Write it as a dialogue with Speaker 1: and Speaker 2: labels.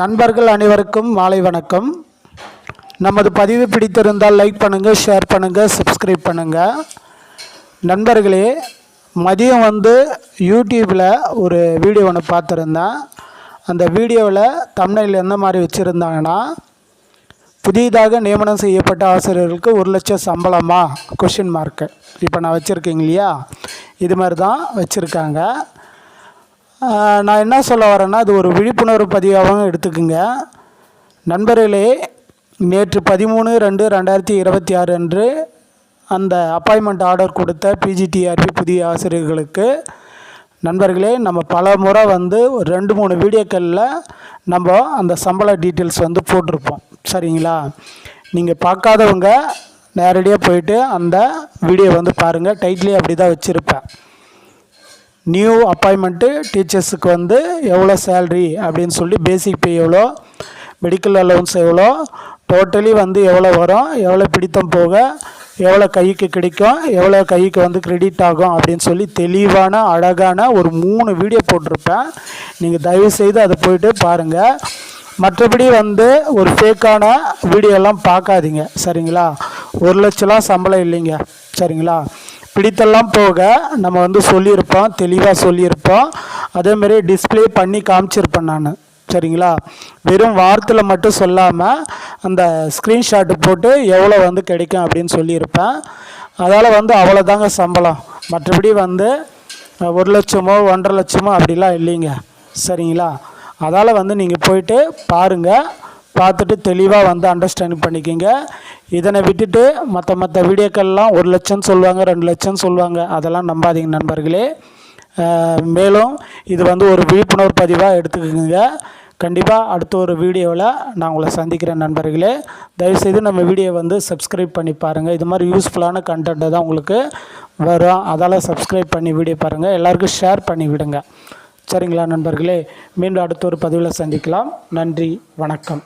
Speaker 1: நண்பர்கள் அனைவருக்கும் மாலை வணக்கம். நமது பதிவு பிடித்திருந்தால் லைக் பண்ணுங்கள் ஷேர் பண்ணுங்கள் சப்ஸ்கிரைப் பண்ணுங்கள் நண்பர்களே மதியம் வந்து யூடியூப்பில் ஒரு வீடியோ ஒன்று பார்த்துருந்தேன். அந்த வீடியோவில் தமிழில் எந்த மாதிரி வச்சுருந்தாங்கன்னா புதிதாக நியமனம் செய்யப்பட்ட ஆசிரியர்களுக்கு ஒரு லட்சம் சம்பளமா? கொஷின் மார்க்கு இப்போ நான் வச்சுருக்கேங்க இல்லையா? இது மாதிரி தான் வச்சுருக்காங்க. நான் என்ன சொல்ல வரேன்னா அது ஒரு விழிப்புணர்வு பதிவாகவும் எடுத்துக்குங்க. நண்பர்களே நேற்று பதிமூணு ரெண்டு ரெண்டாயிரத்தி இருபத்தி ஆறு அன்று அந்த அப்பாயின்மெண்ட் ஆர்டர் கொடுத்த பிஜிடிஆர்பி புதிய ஆசிரியர்களுக்கு நண்பர்களே நம்ம பல முறை வந்து ஒரு ரெண்டு மூணு வீடியோக்களில் நம்ம அந்த சம்பள டீட்டெயில்ஸ் வந்து போட்டிருப்போம். சரிங்களா? நீங்கள் பார்க்காதவங்க நேரடியாக போயிட்டு அந்த வீடியோ வந்து பாருங்கள் டைட்டிலே அப்படி தான் வச்சுருப்பேன். நியூ அப்பாயின்மெண்ட்டு டீச்சர்ஸுக்கு வந்து எவ்வளோ சேல்ரி அப்படின்னு சொல்லி பேசிக் பே எவ்வளோ மெடிக்கல் அலவன்ஸ் எவ்வளோ டோட்டலி வந்து எவ்வளோ வரும் எவ்வளோ பிடித்தம் போக எவ்வளோ கைக்கு கிடைக்கும் எவ்வளோ கைக்கு வந்து கிரெடிட் ஆகும் அப்படின்னு சொல்லி தெளிவான அழகான ஒரு மூணு வீடியோ போட்டிருப்பேன். நீங்கள் தயவுசெய்து அதை போயிட்டு பாருங்கள் மற்றபடி வந்து ஒரு ஃபேக்கான வீடியோலாம் பார்க்காதீங்க. சரிங்களா? ஒரு லட்சம்லாம் சம்பளம் இல்லைங்க. சரிங்களா? பிடித்தெல்லாம் போக நம்ம வந்து சொல்லியிருப்போம் தெளிவாக சொல்லியிருப்போம். அதேமாரி டிஸ்ப்ளே பண்ணி காமிச்சிருப்பேன் நான். சரிங்களா? வெறும் வார்த்தையில் மட்டும் சொல்லாமல் அந்த ஸ்க்ரீன்ஷாட்டு போட்டு எவ்வளோ வந்து கிடைக்கும் அப்படின்னு சொல்லியிருப்பேன். அதால் வந்து அவ்வளோதாங்க சம்பளம். மற்றபடி வந்து ஒரு லட்சமோ ஒன்றரை லட்சமோ அப்படிலாம் இல்லைங்க. சரிங்களா? அதால் வந்து நீங்கள் போயிட்டு பாருங்கள் பார்த்துட்டு தெளிவாக வந்து அண்டர்ஸ்டாண்டிங் பண்ணிக்கோங்க. இதனை விட்டுட்டு மற்ற மற்ற வீடியோக்கள்லாம் ஒரு லட்சம் சொல்லுவாங்க ரெண்டு லட்சம் சொல்லுவாங்க. அதெல்லாம் நம்பாதீங்க நண்பர்களே. மேலும் இது வந்து ஒரு விழிப்புணர்வு பதிவாக எடுத்துக்கோங்க. கண்டிப்பாக அடுத்த ஒரு வீடியோவில் நான் உங்களை சந்திக்கிறேன் நண்பர்களே. தயவுசெய்து நம்ம வீடியோ வந்து சப்ஸ்கிரைப் பண்ணி பாருங்கள் இது மாதிரி யூஸ்ஃபுல்லான கண்டென்ட்டு தான் உங்களுக்கு வரும். அதால் சப்ஸ்கிரைப் பண்ணி வீடியோ பாருங்கள் எல்லாருக்கும் ஷேர் பண்ணி விடுங்க. சரிங்களா நண்பர்களே? மீண்டும் அடுத்த ஒரு பதிவில் சந்திக்கலாம். நன்றி வணக்கம்.